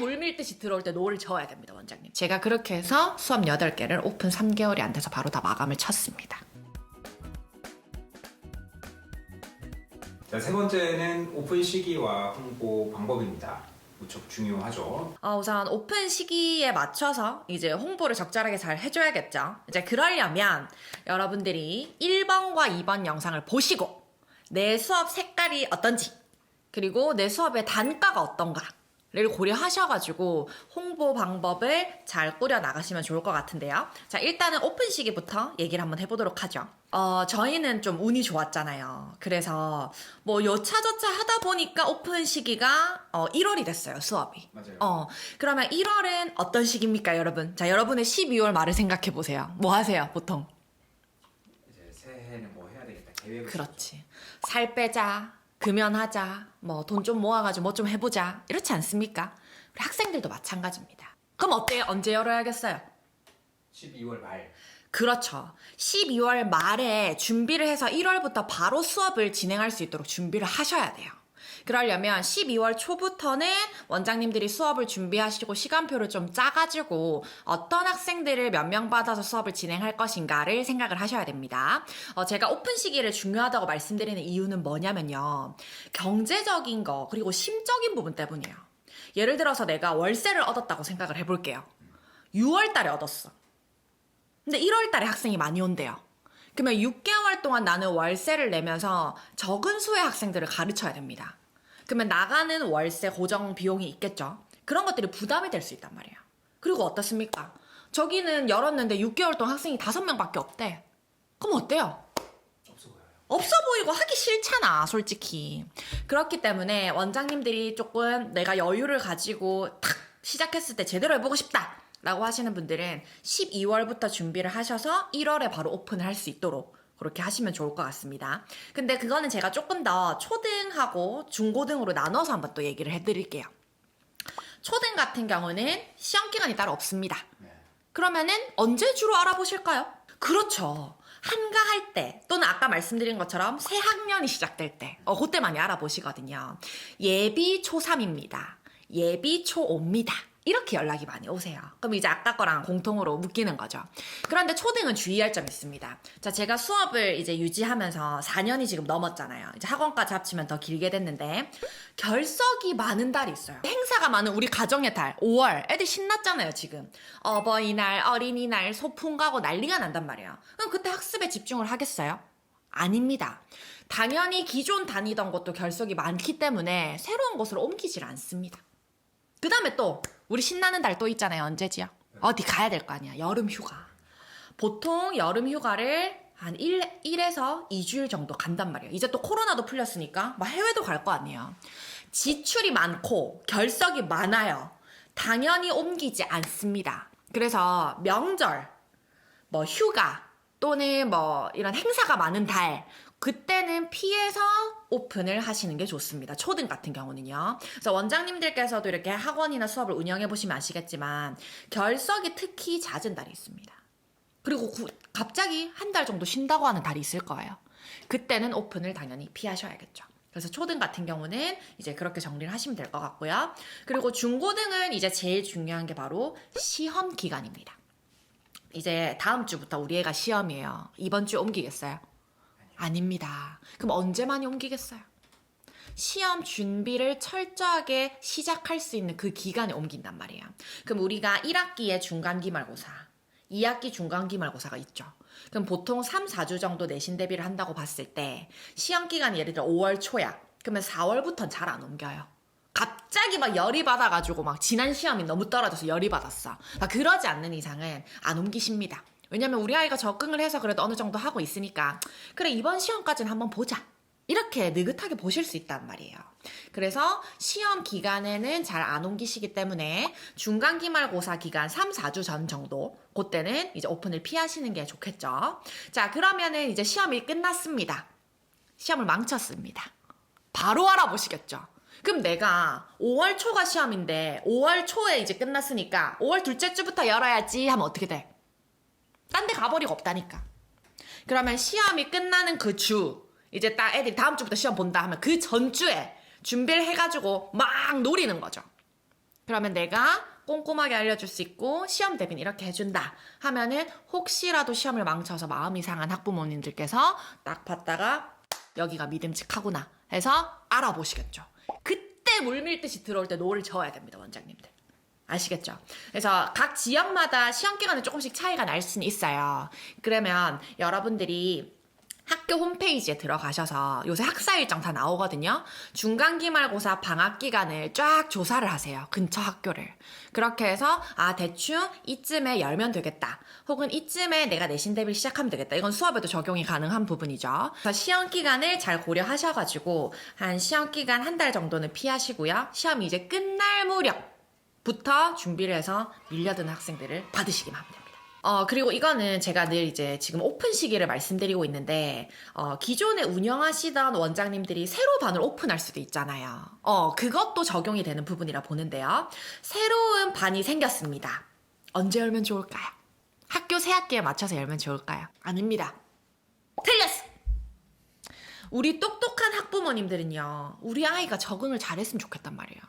물밀듯이 들어올 때 노를 저어야 됩니다, 원장님. 제가 그렇게 해서 수업 8개를 오픈 3개월이 안 돼서 바로 다 마감을 쳤습니다. 자, 세 번째는 오픈 시기와 홍보 방법입니다. 무척 중요하죠. 어, 우선 오픈 시기에 맞춰서 이제 홍보를 적절하게 잘 해줘야겠죠. 이제 그러려면 여러분들이 1번과 2번 영상을 보시고 내 수업 색깔이 어떤지 그리고 내 수업의 단가가 어떤가 를 고려하셔가지고 홍보 방법을 잘 꾸려 나가시면 좋을 것 같은데요. 자, 일단은 오픈 시기부터 얘기를 한번 해보도록 하죠. 어, 저희는 좀 운이 좋았잖아요. 그래서 뭐 여차저차 하다 보니까 오픈 시기가 어, 1월이 됐어요, 수업이. 맞아요. 어, 그러면 1월은 어떤 시기입니까, 여러분? 자, 여러분의 12월 말을 생각해 보세요. 뭐 하세요, 보통? 이제 새해는 뭐 해야 되겠다 계획을 그렇지. 살 빼자, 금연하자, 뭐 돈 좀 모아가지고 뭐 좀 해보자. 이렇지 않습니까? 우리 학생들도 마찬가지입니다. 그럼 어때요? 언제 열어야겠어요? 12월 말 그렇죠. 12월 말에 준비를 해서 1월부터 바로 수업을 진행할 수 있도록 준비를 하셔야 돼요. 그러려면 12월 초부터는 원장님들이 수업을 준비하시고 시간표를 좀 짜가지고 어떤 학생들을 몇 명 받아서 수업을 진행할 것인가를 생각을 하셔야 됩니다. 어, 제가 오픈 시기를 중요하다고 말씀드리는 이유는 뭐냐면요. 경제적인 거, 그리고 심적인 부분 때문이에요. 예를 들어서 내가 월세를 얻었다고 생각을 해볼게요. 6월 달에 얻었어. 근데 1월 달에 학생이 많이 온대요. 그러면 6개월 동안 나는 월세를 내면서 적은 수의 학생들을 가르쳐야 됩니다. 그러면 나가는 월세 고정 비용이 있겠죠. 그런 것들이 부담이 될 수 있단 말이에요. 그리고 어떻습니까? 저기는 열었는데 6개월 동안 학생이 5명밖에 없대. 그럼 어때요? 없어 보여요. 없어 보이고 하기 싫잖아, 솔직히. 그렇기 때문에 원장님들이 조금 내가 여유를 가지고 탁 시작했을 때 제대로 해보고 싶다! 라고 하시는 분들은 12월부터 준비를 하셔서 1월에 바로 오픈을 할 수 있도록 그렇게 하시면 좋을 것 같습니다. 근데 그거는 제가 조금 더 초등하고 중고등으로 나눠서 한번 또 얘기를 해드릴게요. 초등 같은 경우는 시험 기간이 따로 없습니다. 네. 그러면은 언제 주로 알아보실까요? 그렇죠. 한가할 때 또는 아까 말씀드린 것처럼 새 학년이 시작될 때, 어, 그때 많이 알아보시거든요. 예비 초3입니다. 예비 초5입니다. 이렇게 연락이 많이 오세요. 그럼 이제 아까 거랑 공통으로 묶이는 거죠. 그런데 초등은 주의할 점이 있습니다. 자, 제가 수업을 이제 유지하면서 4년이 지금 넘었잖아요. 이제 학원까지 합치면 더 길게 됐는데, 결석이 많은 달이 있어요. 행사가 많은 우리 가정의 달, 5월. 애들 신났잖아요, 지금. 어버이날, 어린이날, 소풍 가고 난리가 난단 말이에요. 그럼 그때 학습에 집중을 하겠어요? 아닙니다. 당연히 기존 다니던 곳도 결석이 많기 때문에 새로운 곳으로 옮기질 않습니다. 그 다음에 또, 우리 신나는 달 또 있잖아요. 언제지요? 어디 가야 될 거 아니야. 여름 휴가. 보통 여름 휴가를 한 1, 1에서 2주일 정도 간단 말이에요. 이제 또 코로나도 풀렸으니까 뭐 해외도 갈 거 아니에요. 지출이 많고 결석이 많아요. 당연히 옮기지 않습니다. 그래서 명절, 뭐 휴가 또는 뭐 이런 행사가 많은 달 그때는 피해서 오픈을 하시는 게 좋습니다. 초등 같은 경우는요. 그래서 원장님들께서도 이렇게 학원이나 수업을 운영해 보시면 아시겠지만 결석이 특히 잦은 달이 있습니다. 그리고 구- 갑자기 한 달 정도 쉰다고 하는 달이 있을 거예요. 그때는 오픈을 당연히 피하셔야겠죠. 그래서 초등 같은 경우는 이제 그렇게 정리를 하시면 될 것 같고요. 그리고 중고등은 이제 제일 중요한 게 바로 시험 기간입니다. 이제 다음 주부터 우리 애가 시험이에요. 이번 주에 옮기겠어요? 아닙니다. 그럼 언제 많이 옮기겠어요? 시험 준비를 철저하게 시작할 수 있는 그 기간에 옮긴단 말이에요. 그럼 우리가 1학기에 중간기말고사, 2학기 중간기말고사가 있죠. 그럼 보통 3, 4주 정도 내신 대비를 한다고 봤을 때 시험 기간이 예를 들어 5월 초야. 그러면 4월부터는 잘 안 옮겨요. 갑자기 막 열이 받아가지고 막 지난 시험이 너무 떨어져서 열이 받았어. 막 그러지 않는 이상은 안 옮기십니다. 왜냐면 우리 아이가 적응을 해서 그래도 어느 정도 하고 있으니까 그래 이번 시험까지는 한번 보자. 이렇게 느긋하게 보실 수 있단 말이에요. 그래서 시험 기간에는 잘 안 옮기시기 때문에 중간 기말고사 기간 3, 4주 전 정도 그때는 이제 오픈을 피하시는 게 좋겠죠. 자, 그러면은 이제 시험이 끝났습니다. 시험을 망쳤습니다. 바로 알아보시겠죠. 그럼 내가 5월 초가 시험인데 5월 초에 이제 끝났으니까 5월 둘째 주부터 열어야지 하면 어떻게 돼? 딴 데 가버리고 없다니까. 그러면 시험이 끝나는 그 주, 이제 딱 애들이 다음 주부터 시험 본다 하면 그 전주에 준비를 해가지고 막 노리는 거죠. 그러면 내가 꼼꼼하게 알려줄 수 있고 시험 대비는 이렇게 해준다 하면은 혹시라도 시험을 망쳐서 마음이 상한 학부모님들께서 딱 봤다가 여기가 믿음직하구나 해서 알아보시겠죠. 그때 물밀듯이 들어올 때 노를 저어야 됩니다, 원장님들. 아시겠죠? 그래서 각 지역마다 시험 기간은 조금씩 차이가 날 수는 있어요. 그러면 여러분들이 학교 홈페이지에 들어가셔서 요새 학사 일정 다 나오거든요. 중간 기말고사 방학 기간을 쫙 조사를 하세요. 근처 학교를. 그렇게 해서 아 대충 이쯤에 열면 되겠다. 혹은 이쯤에 내가 내신 대비를 시작하면 되겠다. 이건 수업에도 적용이 가능한 부분이죠. 그래서 시험 기간을 잘 고려하셔 가지고 한 시험 기간 한 달 정도는 피하시고요. 시험이 이제 끝날 무렵 부터 준비를 해서 밀려드는 학생들을 받으시기만 됩니다. 어, 그리고 이거는 제가 늘 이제 지금 오픈 시기를 말씀드리고 있는데, 어, 기존에 운영하시던 원장님들이 새로 반을 오픈할 수도 있잖아요. 어, 그것도 적용이 되는 부분이라 보는데요. 새로운 반이 생겼습니다. 언제 열면 좋을까요? 학교 새 학기에 맞춰서 열면 좋을까요? 아닙니다. 틀렸어! 우리 똑똑한 학부모님들은요, 우리 아이가 적응을 잘했으면 좋겠단 말이에요.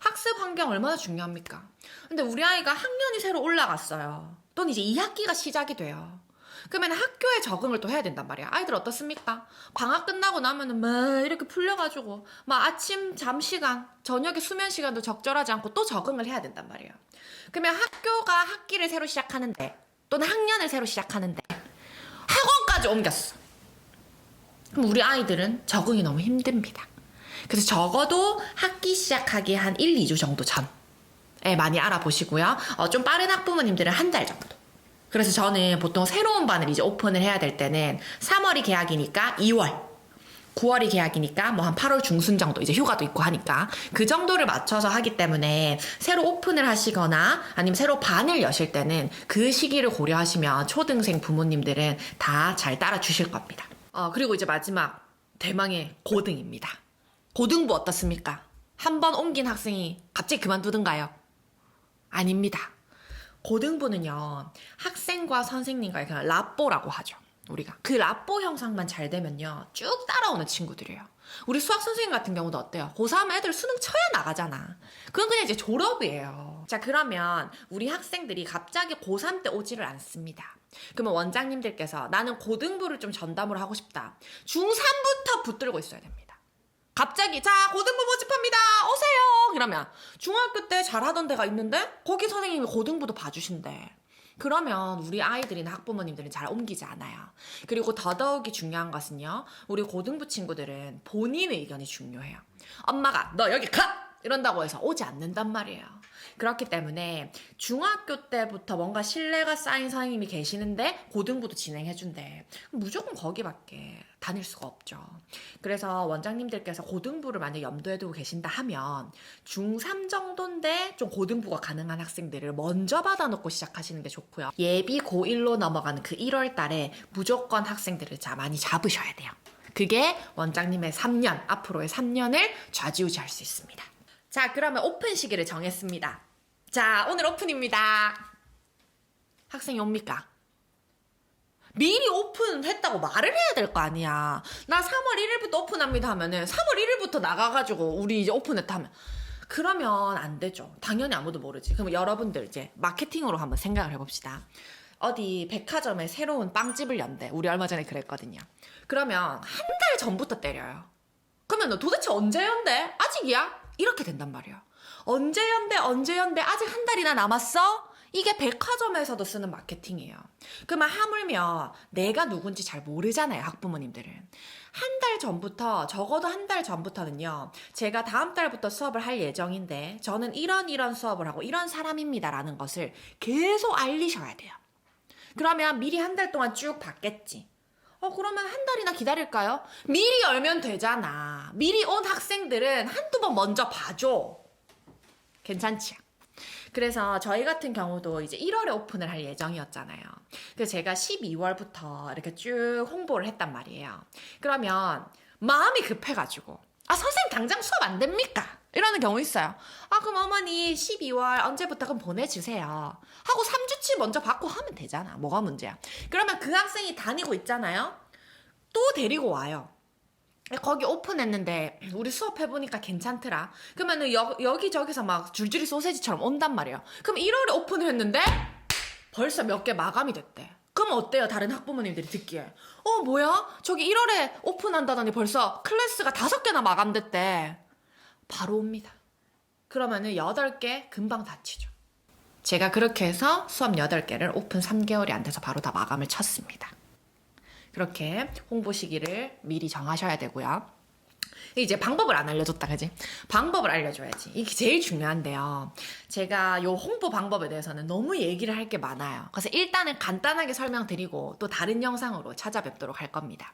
학습 환경 얼마나 중요합니까? 근데 우리 아이가 학년이 새로 올라갔어요. 또는 이제 2학기가 시작이 돼요. 그러면 학교에 적응을 또 해야 된단 말이야. 아이들 어떻습니까? 방학 끝나고 나면은 막 이렇게 풀려가지고 막 아침 잠 시간, 저녁에 수면 시간도 적절하지 않고 또 적응을 해야 된단 말이에요. 그러면 학교가 학기를 새로 시작하는데 또는 학년을 새로 시작하는데 학원까지 옮겼어. 그럼 우리 아이들은 적응이 너무 힘듭니다. 그래서 적어도 학기 시작하기 한 1, 2주 정도 전에 많이 알아보시고요. 어, 좀 빠른 학부모님들은 한 달 정도. 그래서 저는 보통 새로운 반을 이제 오픈을 해야 될 때는 3월이 계약이니까 2월. 9월이 계약이니까 뭐 한 8월 중순 정도 이제 휴가도 있고 하니까 그 정도를 맞춰서 하기 때문에 새로 오픈을 하시거나 아니면 새로 반을 여실 때는 그 시기를 고려하시면 초등생 부모님들은 다 잘 따라 주실 겁니다. 어, 그리고 이제 마지막 대망의 고등입니다. 고등부 어떻습니까? 한 번 옮긴 학생이 갑자기 그만두든가요? 아닙니다. 고등부는요, 학생과 선생님과의 그냥 라뽀라고 하죠. 우리가. 그 라뽀 형상만 잘 되면요, 쭉 따라오는 친구들이에요. 우리 수학 선생님 같은 경우도 어때요? 고3 애들 수능 쳐야 나가잖아. 그건 그냥 이제 졸업이에요. 자, 그러면 우리 학생들이 갑자기 고3 때 오지를 않습니다. 그러면 원장님들께서 나는 고등부를 좀 전담으로 하고 싶다. 중3부터 붙들고 있어야 됩니다. 갑자기 자 고등부 모집합니다. 오세요. 그러면 중학교 때 잘하던 데가 있는데 거기 선생님이 고등부도 봐주신대. 그러면 우리 아이들이나 학부모님들은 잘 옮기지 않아요. 그리고 더더욱이 중요한 것은요. 우리 고등부 친구들은 본인의 의견이 중요해요. 엄마가 너 여기 가! 이런다고 해서 오지 않는단 말이에요. 그렇기 때문에 중학교 때부터 뭔가 신뢰가 쌓인 선생님이 계시는데 고등부도 진행해준대. 무조건 거기밖에 다닐 수가 없죠. 그래서 원장님들께서 고등부를 만약 염두에 두고 계신다 하면 중3 정도인데 좀 고등부가 가능한 학생들을 먼저 받아놓고 시작하시는 게 좋고요. 예비 고1로 넘어가는 그 1월 달에 무조건 학생들을 자 많이 잡으셔야 돼요. 그게 원장님의 3년, 앞으로의 3년을 좌지우지할 수 있습니다. 자, 그러면 오픈 시기를 정했습니다. 자, 오늘 오픈입니다. 학생이 옵니까? 미리 오픈했다고 말을 해야 될 거 아니야. 나 3월 1일부터 오픈합니다 하면은 3월 1일부터 나가가지고 우리 이제 오픈했다 하면 그러면 안 되죠. 당연히 아무도 모르지. 그럼 여러분들 이제 마케팅으로 한번 생각을 해봅시다. 어디 백화점에 새로운 빵집을 연대. 우리 얼마 전에 그랬거든요. 그러면 한 달 전부터 때려요. 그러면 너 도대체 언제 연대? 아직이야? 이렇게 된단 말이야. 언제 연대? 언제 연대? 아직 한 달이나 남았어? 이게 백화점에서도 쓰는 마케팅이에요. 그러면 하물며 내가 누군지 잘 모르잖아요, 학부모님들은. 한 달 전부터, 적어도 한 달 전부터는요, 제가 다음 달부터 수업을 할 예정인데, 저는 이런 이런 수업을 하고 이런 사람입니다라는 것을 계속 알리셔야 돼요. 그러면 미리 한 달 동안 쭉 받겠지. 어, 그러면 한 달이나 기다릴까요? 미리 열면 되잖아. 미리 온 학생들은 한두 번 먼저 봐줘. 괜찮지? 그래서 저희 같은 경우도 이제 1월에 오픈을 할 예정이었잖아요. 그래서 제가 12월부터 이렇게 쭉 홍보를 했단 말이에요. 그러면 마음이 급해가지고, 아, 선생님 당장 수업 안 됩니까? 이러는 경우 있어요. 아, 그럼 어머니 12월 언제부터 그럼 보내주세요. 하고 3주치 먼저 받고 하면 되잖아. 뭐가 문제야. 그러면 그 학생이 다니고 있잖아요. 또 데리고 와요. 거기 오픈했는데 우리 수업해 보니까 괜찮더라. 그러면은 여, 여기저기서 막 줄줄이 소세지처럼 온단 말이에요. 그럼 1월에 오픈을 했는데 벌써 몇 개 마감이 됐대. 그럼 어때요? 다른 학부모님들이 듣기에. 어, 뭐야? 저기 1월에 오픈한다더니 벌써 클래스가 다섯 개나 마감됐대. 바로 옵니다. 그러면은 8개 금방 다치죠. 제가 그렇게 해서 수업 8개를 오픈 3개월이 안 돼서 바로 다 마감을 쳤습니다. 그렇게 홍보 시기를 미리 정하셔야 되고요. 이제 방법을 안 알려줬다, 그지? 방법을 알려줘야지. 이게 제일 중요한데요. 제가 요 홍보 방법에 대해서는 너무 얘기를 할 게 많아요. 그래서 일단은 간단하게 설명드리고 또 다른 영상으로 찾아뵙도록 할 겁니다.